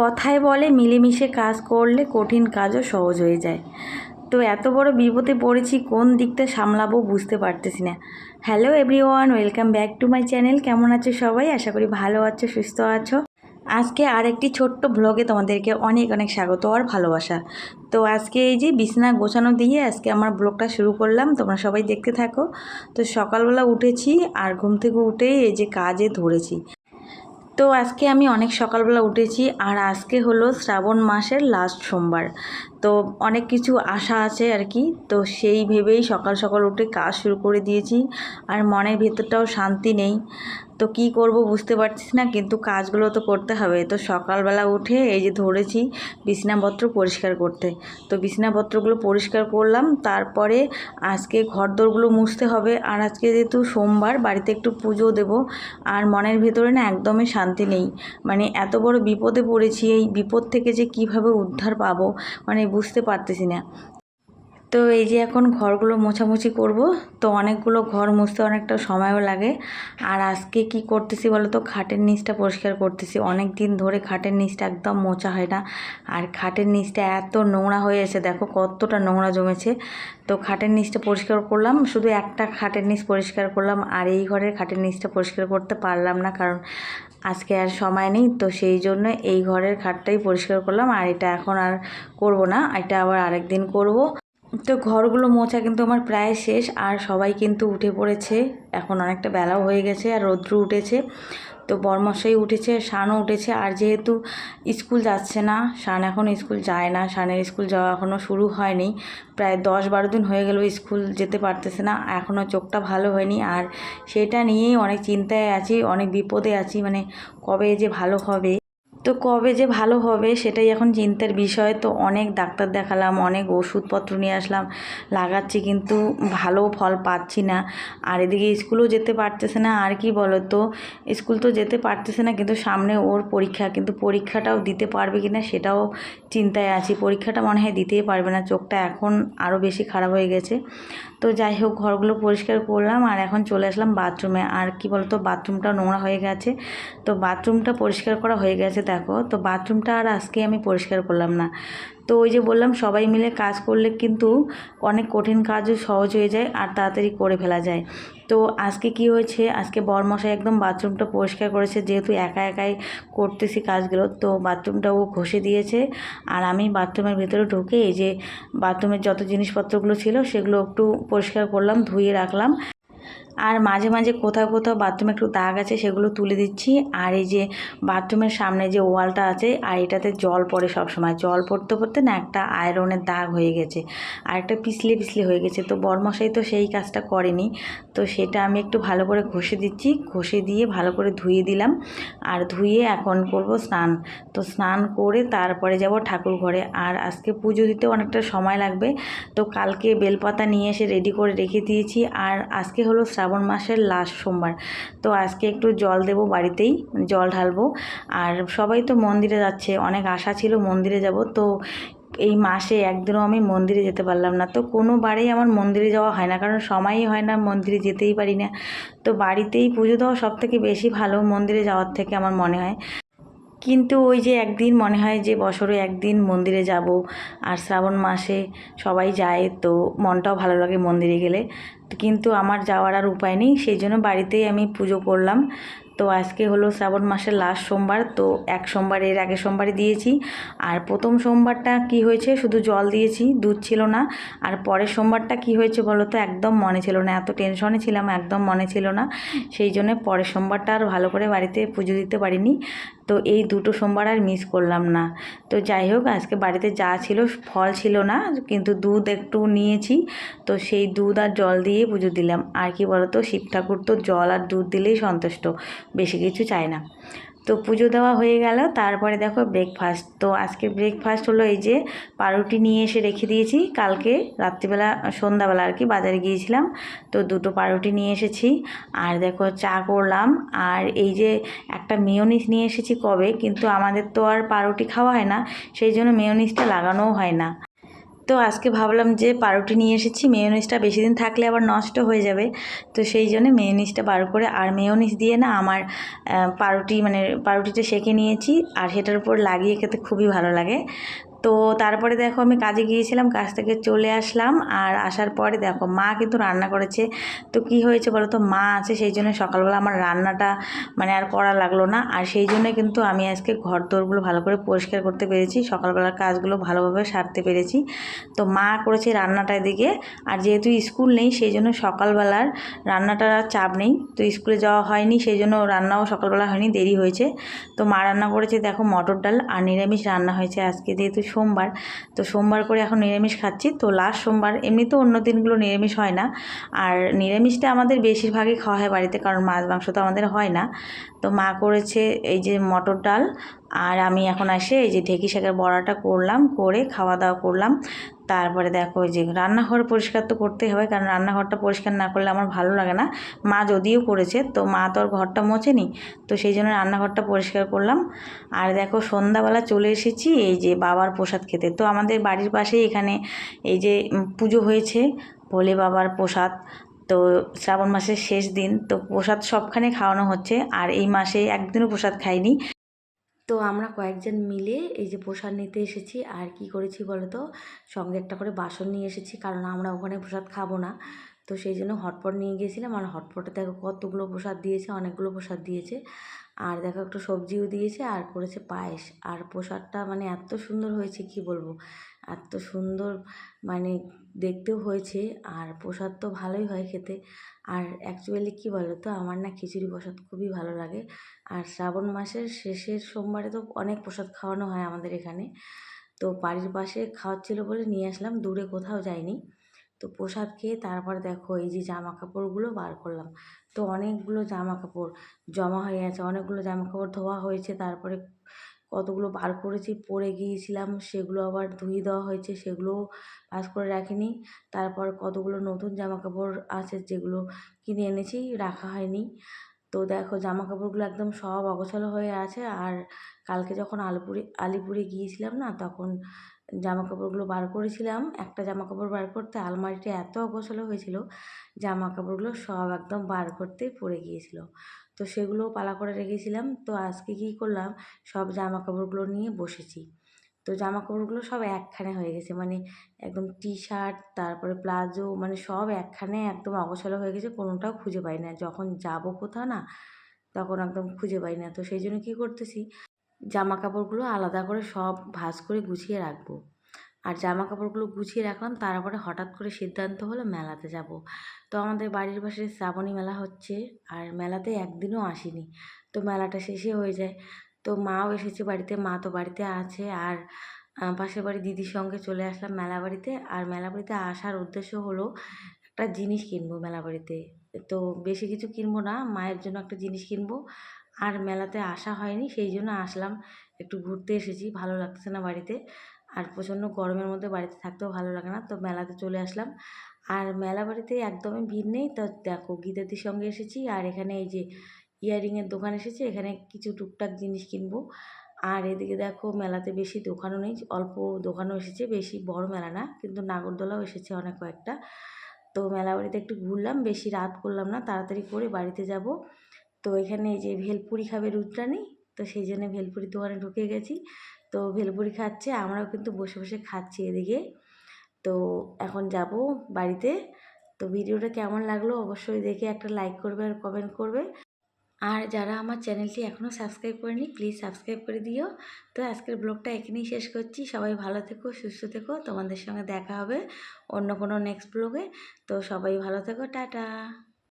কথায় বলে, মিলেমিশে কাজ করলে কঠিন কাজও সহজ হয়ে যায়। তো এত বড় বিপদে পড়েছি, কোন দিকটা সামলাবো বুঝতে পারতেছি না। Hello everyone, welcome back to my channel. কেমন আছো সবাই? আশা করি ভালো আছো, সুস্থ আছো। আজকে আরেকটি ছোট্ট ব্লগে তোমাদেরকে অনেক অনেক স্বাগত আর ভালোবাসা। তো আজকে এই যে বিছনা গোছানো দিয়ে আজকে আমার ব্লগটা শুরু করলাম, তোমরা সবাই দেখতে থাকো। তো সকালবেলা উঠেছি আর ঘুম থেকে উঠেই এই যে কাজে ধরেছি। তো আজকে আমি অনেক সকালবেলা উঠেছি আর আজকে হলো শ্রাবণ মাসের লাস্ট সোমবার। তো অনেক কিছু আশা আছে আর কি। তো সেই ভেবেই সকাল সকাল উঠে কাজ শুরু করে দিয়েছি। আর মনের ভেতরটাও শান্তি নেই। তো কি করব বুঝতে পারছিস না, কিন্তু কাজগুলো তো করতে হবে। তো সকালবেলা উঠে এই যে ধরেছি বিছনাপত্র পরিষ্কার করতে। তো বিছনাপত্রগুলো পরিষ্কার করলাম। তারপরে আজকে ঘরদোরগুলো মুছতে হবে। আর আজকে যেহেতু সোমবার, বাড়িতে একটু পুজো দেব। আর মনের ভেতরে না একদমই শান্তি নেই। মানে এত বড় বিপদে পড়েছি, এই বিপদ থেকে যে কীভাবে উদ্ধার পাবো? মানে বুঝতে পারতেছি না। তো এই যে এখন ঘরগুলো মোছামুছি করব, তো অনেকগুলো ঘর মুছতে অনেকটা সময়ও লাগে। আর আজকে কি করতেছি বলো তো খাটের নিচটা পরিষ্কার করতেছি। অনেক দিন ধরে খাটের নিচটা একদম মোছা হয় না। আর খাটের নিচটা এত নোংরা হয়ে আছে, দেখো কতটা নোংরা জমেছে। তো খাটের নিচটা পরিষ্কার করলাম, শুধু একটা খাটের নিচ পরিষ্কার করলাম। আর এই ঘরের খাটের নিচটা পরিষ্কার করতে পারলাম না, কারণ আজকে আর সময় নেই, তো সেই জন্য এই ঘরের খাটটাই পরিষ্কার করলাম। আর এটা এখন আর করব না, এটা আবার আরেক দিন করব। তো ঘরগুলো মোছা কিন্তু আমার প্রায় শেষ, আর সবাই কিন্তু উঠে পড়েছে। এখন অনেকটা বেলাও হয়ে গেছে আর রৌদ্র উঠেছে। তো বরমশাই উঠেছে, শানও উঠেছে। আর যেহেতু স্কুল যাচ্ছে না, শান এখন স্কুল যায় না। শানের স্কুল যাওয়া এখনও শুরু হয়নি। প্রায় দশ বারো দিন হয়ে গেল স্কুল যেতে পারতেছে না। এখনও চোখটা ভালো হয়নি। আর সেটা নিয়েই অনেক চিন্তায় আছি, অনেক বিপদে আছি। মানে কবে যে ভালো হবে। তো কবে যে ভালো হবে সেটাই এখন চিন্তার বিষয়। তো অনেক ডাক্তার দেখালাম, অনেক ওষুধপত্র নিয়ে আসলাম, লাগাচ্ছি কিন্তু ভালো ফল পাচ্ছি না। আর এদিকে স্কুলও যেতে পারতেছে না, আর কি বলো তো স্কুল তো যেতে পারতেছে না, কিন্তু সামনে ওর পরীক্ষা, কিন্তু পরীক্ষাটাও দিতে পারবে কি না সেটাও চিন্তায় আছি। পরীক্ষাটা মনে হয় দিতেই পারবে না, চোখটা এখন আরও বেশি খারাপ হয়ে গেছে। তো যাই হোক, ঘরগুলো পরিষ্কার করলাম আর এখন চলে আসলাম বাথরুমে। আর কি বলতো, বাথরুমটা নোংরা হয়ে গেছে। তো বাথরুমটা পরিষ্কার করা হয়ে গেছে দেখো, তো বাথরুমটা আর আজকে আমি পরিষ্কার করলাম না। তো ওই যে বললাম, সবাই মিলে কাজ করলে কিন্তু অনেক কঠিন কাজও সহজ হয়ে যায় আর তাড়াতাড়ি করে ফেলা যায়। তো আজকে কি হয়েছে? আজকে বরমশাই একদম বাথরুমটা পরিষ্কার করেছে, যেহেতু একা একাই করতেছি কাজগুলো, তো বাথরুমটা ও ঘষে দিয়েছে। আর আমি বাথরুমের ভেতরে ঢুকে এই যে বাথরুমের যত জিনিসপত্রগুলো ছিল, সেগুলো একটু পরিষ্কার করলাম, ধুয়ে রাখলাম। আর মাঝে মাঝে কোথাও কোথাও বাথরুমে একটু দাগ আছে, সেগুলো তুলে দিচ্ছি। আর এই যে বাথরুমের সামনে যে ওয়ালটা আছে, আর এটাতে জল পড়ে সবসময়। জল পড়তে পড়তে না একটা আয়রনের দাগ হয়ে গেছে। আর একটা পিছলে পিছলে হয়ে গেছে। তো বরমশাই তো সেই কাজটা করেনি। তো সেটা আমি একটু ভালো করে ঘষে দিচ্ছি। ঘষে দিয়ে ভালো করে ধুয়ে দিলাম। আর ধুয়ে এখন করব স্নান। তো স্নান করে তারপরে যাব ঠাকুর ঘরে। আর আজকে পুজো দিতে অনেকটা সময় লাগবে। তো কালকে বেলপাতা নিয়ে এসে রেডি করে রেখে দিয়েছি। আর আজকে হলো শ্রাবণ মাসের লাস্ট সোমবার। তো আজকে একটু জল দেব বাড়িতেই। জল ঢালবো। আর সবাই তো মন্দিরে যাচ্ছে। অনেক আশা ছিল মন্দিরে যাব। তো এই মাসে একদিনও আমি মন্দিরে যেতে পারলাম না। তো কোনো বারেই আমার মন্দিরে যাওয়া হয় না, কারণ সময়ই হয় না, মন্দিরে যেতেই পারি না। তো বাড়িতেই পুজো দেওয়া সব থেকে বেশি ভালো মন্দিরে যাওয়ার থেকে আমার মনে হয়। কিন্তু ওই যে একদিন মনে হয় যে বছরে একদিন মন্দিরে যাব, আর শ্রাবণ মাসে সবাই যায়, তো মনটাও ভালো লাগে মন্দিরে গেলে। কিন্তু আমার যাওয়ার আর উপায় নেই, সেই জন্য বাড়িতেই আমি পুজো করলাম। তো আজকে হলো শ্রাবণ মাসের লাস্ট সোমবার, তো এক সোমবার এর আগে সোমবারে দিয়েছি। আর প্রথম সোমবারটা কি হয়েছে? শুধু জল দিয়েছি, দুধ ছিল না। আর পরের সোমবারটা কি হয়েছে বলো তো? একদম মনে ছিল না। এত টেনশনে ছিলাম, একদম মনে ছিল না। সেই জন্য পরের সোমবারটা আর ভালো করে বাড়িতে পুজো দিতে পারিনি। তো এই দুটো সোমবার আর মিস করলাম না। তো যাই হোক, আজকে বাড়িতে যা ছিল ফল ছিল না, কিন্তু দুধ একটু নিয়েছি। তো সেই দুধ আর জল দিয়ে পুজো দিলাম। আর কি বলতো শিব ঠাকুর তো জল আর দুধ দিলেই সন্তুষ্ট। বেশি কিছু চায় না। তো পুজো দেওয়া হয়ে গেল, তারপরে দেখো ব্রেকফাস্ট তো আজকে ব্রেকফাস্ট হলো এই যে পাউরুটি নিয়ে এসে রেখে দিয়েছি। কালকে রাত্রিবেলা, সন্ধ্যাবেলা আর কি বাজারে গিয়েছিলাম। তো দুটো পাউরুটি নিয়ে এসেছি। আর দেখো চা করলাম। আর এই যে একটা মেয়নিস নিয়ে এসেছি কবে, কিন্তু আমাদের তো আর পাউরুটি খাওয়া হয় না। সেই জন্য মেয়নিসটা লাগানোও হয় না। তো আজকে ভাবলাম যে পাউরুটি নিয়ে এসেছি মেয়োনিজটা বেশি দিন থাকলে আবার নষ্ট হয়ে যাবে। তো সেই জন্য মেয়োনিজটা বার করে, আর মেয়োনিজ দিয়ে না আমার পাউরুটি মানে পাউরুটিটা সেঁকে নিয়েছি, আর সেটার উপর লাগিয়ে খেতে খুবই ভালো লাগে। তো তারপরে দেখো আমি কাজে গিয়েছিলাম, কাজ থেকে চলে আসলাম আর আসার পরে দেখো মা কিন্তু রান্না করেছে। তো কি হয়েছে বলো তো? মা আছে, সেই জন্য সকালবেলা আমার রান্নাটা মানে আর করা লাগল না। আর সেই জন্য কিন্তু আমি আজকে ঘর দোরগুলো ভালো করে পরিষ্কার করতে পেরেছি, সকালবেলার কাজগুলো ভালোভাবে সারতে পেরেছি। তো মা করেছে রান্নাটা এদিকে। আর যেহেতু স্কুল নেই, সেই জন্য সকালবেলার রান্নাটার আর চাপ নেই। তো স্কুলে যাওয়া হয়নি, সেই জন্য রান্নাও সকালবেলা হয়নি, দেরি হয়েছে। তো মা রান্না করেছে দেখো মটর ডাল আর নিরামিষ রান্না হয়েছে আজকে, যেহেতু সোমবার। তো সোমবার করে এখন নিরামিষ খাচ্ছি। তো লাস্ট সোমবার এমনি তো অন্য দিনগুলো নিরামিষ হয় না। আর নিরামিষটা আমাদের বেশিরভাগই খাওয়া হয় বাড়িতে, কারণ মাছ মাংস তো আমাদের হয় না। তো মা করেছে এই যে মটর ডাল। আর আমি এখন আসে এই যে ঢেকি শাকের বড়াটা করলাম, করে খাওয়া দাওয়া করলাম। তারপরে দেখো যে রান্নাঘর পরিষ্কার তো করতেই হবে, কারণ রান্নাঘরটা পরিষ্কার না করলে আমার ভালো লাগে না। মা যদিও করেছে, তো মা তো আর ঘরটা মোছেনি, তো সেই জন্য রান্নাঘরটা পরিষ্কার করলাম। আর দেখো সন্ধ্যাবেলা চলে এসেছি, এই যে বাবার প্রসাদ খেতে। তো আমাদের বাড়ির পাশেই এখানে এই যে পুজো হয়েছে, ভোলে বাবার প্রসাদ। তো শ্রাবণ মাসের শেষ দিন, তো প্রসাদ সবখানে খাওয়ানো হচ্ছে। আর এই মাসে একদিনও প্রসাদ খাইনি। তো আমরা কয়েকজন মিলে এই যে প্রসাদ নিতে এসেছি। আর কি করেছি বলো তো সঙ্গে একটা করে বাসন নিয়ে এসেছি, কারণ আমরা ওখানে প্রসাদ খাব না। তো সেই জন্য হটপট নিয়ে গিয়েছিলাম। আর হটপটে দেখো কতগুলো প্রসাদ দিয়েছে, অনেকগুলো প্রসাদ দিয়েছে। আর দেখো একটু সবজিও দিয়েছে, আর করেছে পায়েস। আর প্রসাদটা মানে এত সুন্দর হয়েছে, কি বলব? এত সুন্দর মানে দেখতেও হয়েছে। আর প্রসাদ তো ভালোই হয় খেতে। আর অ্যাকচুয়ালি কী বলো তো আমার না খিচুড়ি প্রসাদ খুবই ভালো লাগে। আর শ্রাবণ মাসের শেষের সোমবারে তো অনেক প্রসাদ খাওয়ানো হয় আমাদের এখানে। তো বাড়ির পাশে খাওয়াচ্ছিল বলে নিয়ে আসলাম, দূরে কোথাও যাইনি। তো প্রসাদ খেয়ে তারপর দেখো এই যে জামা কাপড়গুলো বার করলাম। তো অনেকগুলো জামা কাপড় জমা হয়ে আছে, অনেকগুলো জামা কাপড় ধোয়া হয়েছে, তারপরে কতগুলো বার করেছি পরে গিয়েছিলাম, সেগুলো আবার ধুয়ে দেওয়া হয়েছে, সেগুলোও ভাঁজ করে রাখিনি। তারপর কতগুলো নতুন জামা কাপড় আছে যেগুলো কিনে এনেছি, রাখা হয়নি। তো দেখো জামা কাপড়গুলো একদম সব অগোছালো হয়ে আছে। আর কালকে যখন আলিপুরে আলিপুরে গিয়েছিলাম না, তখন জামা কাপড়গুলো বার করেছিলাম। একটা জামা কাপড় বার করতে আলমারিটা এত অগোছালো হয়েছিল জামা কাপড়গুলো সব একদম বার করতেই পড়ে গিয়েছিল। তো সেগুলোও পালা করে রেখেছিলাম। তো আজকে কী করলাম, সব জামা কাপড়গুলো নিয়ে বসেছি। তো জামা কাপড়গুলো সব একখানে হয়ে গেছে। মানে একদম টি শার্ট তারপরে প্লাজো মানে সব একখানে একদম অগোছালো হয়ে গেছে, কোনোটাও খুঁজে পাই না। যখন যাব কোথাও না, তখন একদম খুঁজে পাই না। তো সেই জন্য কী করতেছি জামা কাপড়গুলো আলাদা করে সব ভাজ করে গুছিয়ে রাখব। আর জামা কাপড়গুলো গুছিয়ে রাখলাম, তারপরে হঠাৎ করে সিদ্ধান্ত হলো মেলাতে যাব। তো আমাদের বাড়ির পাশে শ্রাবণী মেলা হচ্ছে, আর মেলাতে একদিনও আসিনি। তো মেলাটা শেষে হয়ে যায়। তো মাও এসেছে বাড়িতে, মা তো বাড়িতে আছে। আর পাশের বাড়ি দিদির সঙ্গে চলে আসলাম মেলা বাড়িতে। আর মেলা বাড়িতে আসার উদ্দেশ্য হলো একটা জিনিস কিনবো মেলা বাড়িতে। তো বেশি কিছু কিনবো না, মায়ের জন্য একটা জিনিস কিনবো। আর মেলাতে আসা হয়নি, সেই জন্য আসলাম। একটু ঘুরতে এসেছি, ভালো লাগছে না বাড়িতে। আর প্রচণ্ড গরমের মধ্যে বাড়িতে থাকতেও ভালো লাগে না, তো মেলাতে চলে আসলাম। আর মেলা বাড়িতে একদমই ভিড় নেই, তো দেখো গীতাদির সঙ্গে এসেছি। আর এখানে এই যে ইয়ারিংয়ের দোকান এসেছে, এখানে কিছু টুকটাক জিনিস কিনবো। আর এদিকে দেখো মেলাতে বেশি দোকানও নেই, অল্প দোকানও এসেছে, বেশি বড় মেলা না, কিন্তু নাগরদোলাও এসেছে অনেক কয়েকটা। তো মেলা বাড়িতে একটু ঘুরলাম, বেশি রাত করলাম না, তাড়াতাড়ি করে বাড়িতে যাব। তো এখানে যে ভেলপুরি খাবে রুদ্রানি তো সেই জন্য ভেলপুরি দোকানে ঢুকে গেছি। তো ভেলপুরি খাচ্ছে, আমরাও কিন্তু বসে বসে খাচ্ছি এদিকে। তো এখন যাব বাড়িতে। তো ভিডিওটা কেমন লাগল অবশ্যই দেখে একটা লাইক করবে আর কমেন্ট করবে। আর যারা আমার চ্যানেলটি এখনও সাবস্ক্রাইব করেনি, প্লিজ সাবস্ক্রাইব করে দিও। তো আজকের ব্লগটা এখানেই শেষ করছি। সবাই ভালো থেকো, সুস্থ থেকো। তোমাদের সঙ্গে দেখা হবে অন্য কোনো নেক্সট ব্লগে তো সবাই ভালো থেকো, টাটা।